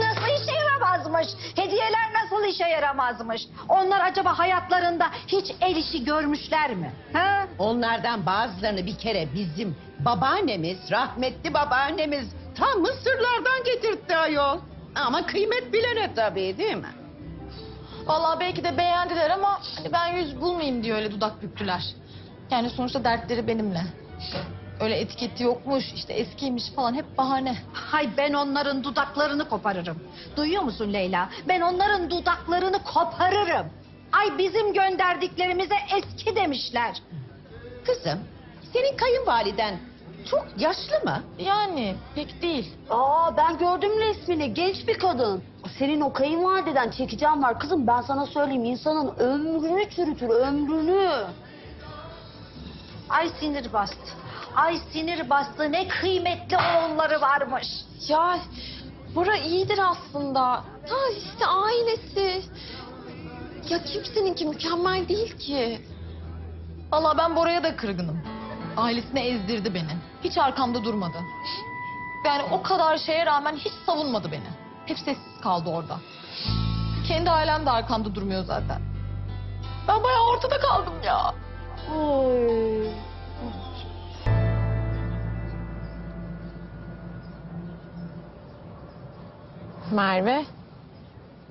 nasıl işe yaramazmış? Hediyeler nasıl işe yaramazmış? Onlar acaba hayatlarında hiç el işi görmüşler mi? Ha? Onlardan bazılarını bir kere bizim babaannemiz, rahmetli babaannemiz tam Mısırlardan getirtti ayol. Ama kıymet bilene tabii değil mi? Vallahi belki de beğendiler ama hani ben yüz bulmayayım diye öyle dudak büktüler. Yani sonuçta dertleri benimle. Öyle etiketi yokmuş, işte eskiymiş falan hep bahane. Hay ben onların dudaklarını koparırım. Duyuyor musun Leyla? Ben onların dudaklarını koparırım. Ay bizim gönderdiklerimize eski demişler. Kızım, senin kayınvaliden çok yaşlı mı? Yani pek değil. Aa ben gördüm resmini. Genç bir kadın. Senin o kayınvalideden çekeceğim var. Kızım ben sana söyleyeyim insanın ömrünü çürütür ömrünü. Ay sinir bastı. Ay sinir bastı. Ne kıymetli oğulları varmış. Ya Bora iyidir aslında. Ta işte ailesi. Ya kimseninki mükemmel değil ki. Vallahi ben Bora'ya da kırgınım. Ailesine ezdirdi beni. Hiç arkamda durmadı. Yani o kadar şeye rağmen hiç savunmadı beni. Hep sessiz kaldı orada. Kendi ailem de arkamda durmuyor zaten. Ben bayağı ortada kaldım ya. Oy. Merve,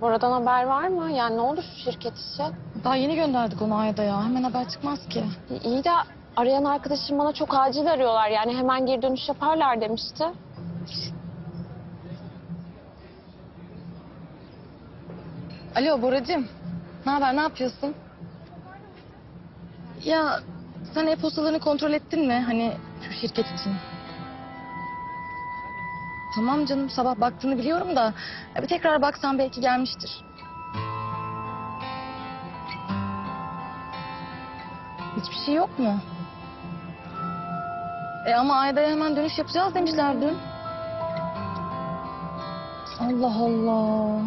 Bora'dan haber var mı? Yani ne oldu şu şirket işi? Daha yeni gönderdik onu Ayda ya. Hemen haber çıkmaz ki. İyi de arayan arkadaşım bana çok acil arıyorlar. Yani hemen geri dönüş yaparlar demişti. Alo Boracığım. Ne haber, ne yapıyorsun? Ya sen e-postalarını kontrol ettin mi? Hani şu şirket için. Tamam canım sabah baktığını biliyorum da ya bir tekrar baksan belki gelmiştir. Hiçbir şey yok mu? E ama Ayda'ya hemen dönüş yapacağız demişler dün. Allah Allah.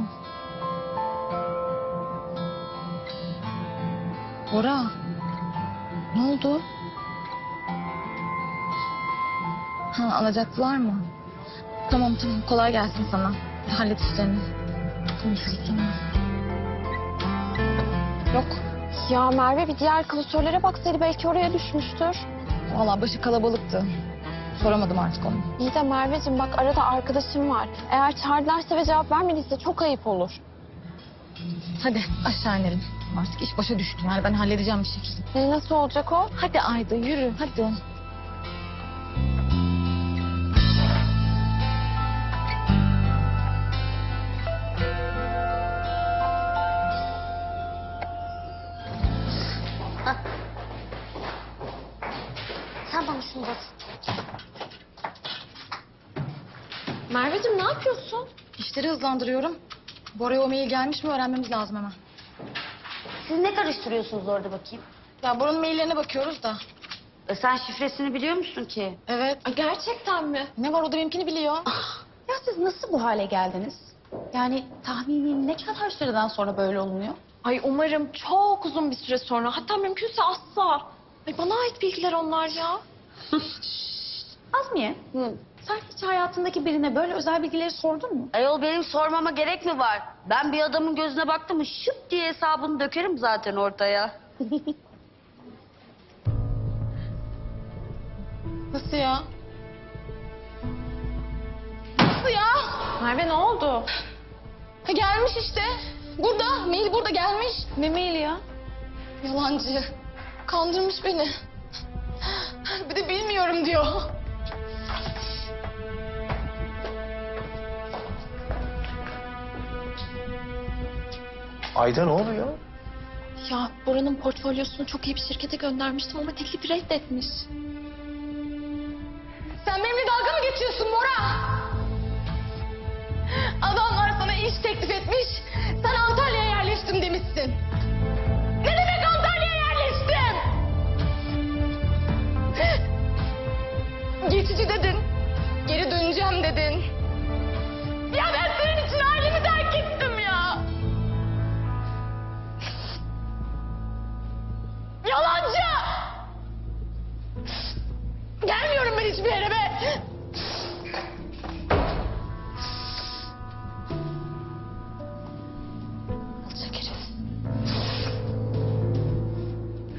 Bora. Ne oldu? Ha alacaktılar mı? Tamam tamam kolay gelsin sana. Hallet işlerini. Konuşuruz sonra. Yok. Ya Merve bir diğer klasörlere baksaydı belki oraya düşmüştür. Vallahi başı kalabalıktı. Soramadım artık onu. İyi de Merveciğim bak arada arkadaşım var. Eğer çağırdılarsa ve cevap vermediyse çok ayıp olur. Hadi aşağı inelim. Artık iş başa düştü. Yani ben halledeceğim bir şekilde. E, nasıl olacak o? Hadi Ayda yürü hadi. Sen bana şunu bas. Merveciğim ne yapıyorsun? İşleri hızlandırıyorum. Bora'ya o mail gelmiş mi öğrenmemiz lazım hemen. Siz ne karıştırıyorsunuz orada bakayım? Ya Bora'nın maillerine bakıyoruz da. E, sen şifresini biliyor musun ki? Evet. Ay, gerçekten mi? Ne var o da benimkini biliyor. Ya siz nasıl bu hale geldiniz? Yani tahmini ne kadar süreden sonra böyle olunuyor? Ay umarım çok uzun bir süre sonra. Hatta mümkünse asla. Ay bana ait bilgiler onlar ya. Azmiye, Hı. sen hiç hayatındaki birine böyle özel bilgileri sordun mu? Ayol benim sormama gerek mi var? Ben bir adamın gözüne baktım mı şıp diye hesabını dökerim zaten ortaya. Nasıl ya? Merve ne oldu? Ha, gelmiş işte. Burada. Mail burada gelmiş. Ne mail ya? Yalancı. Kandırmış beni. Bir de bilmiyorum diyor. Ayda ne oluyor? Ya Bora'nın portfolyosunu çok iyi bir şirkete göndermiştim ama teklifi reddetmiş. Sen benimle dalga mı geçiyorsun Bora? Adamlar sana iş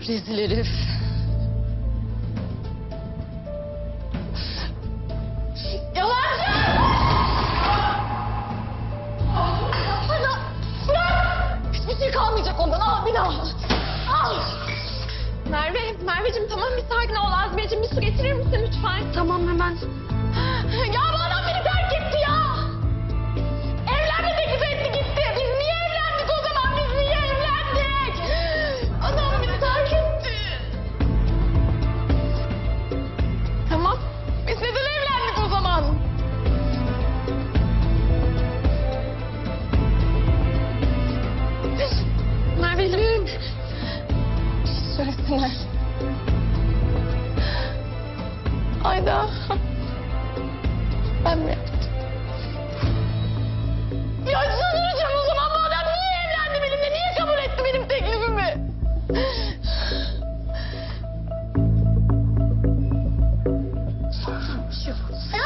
Rezil herif. Yalancı! Bana bırak! Hiçbir şey kalmayacak ondan. Al bir daha. Al! Merve, Merveciğim tamam bir sakin ol. Azmiyeciğim bir su getirir misin lütfen? Tamam hemen. Ben mi yaptım? Ya çıldıracağım o zaman bu adam niye evlendi benimle? Niye kabul etti benim teklifimi? Ya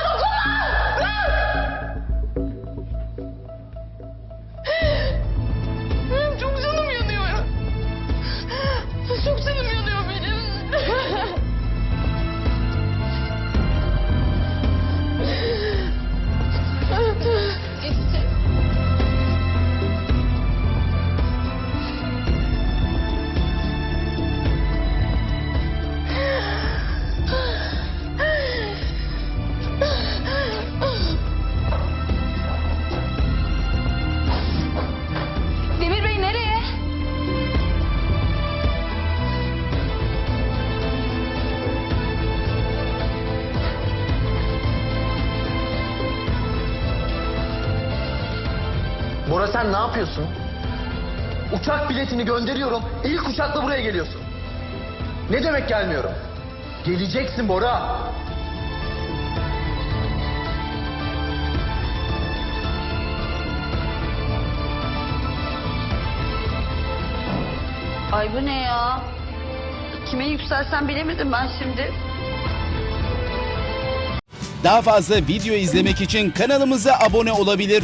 sen ne yapıyorsun? Uçak biletini gönderiyorum. İlk uçakla buraya geliyorsun. Ne demek gelmiyorum? Geleceksin Bora. Ay bu ne ya? Kime yükselsem bilemedim ben şimdi. Daha fazla video izlemek için kanalımıza abone olabilir.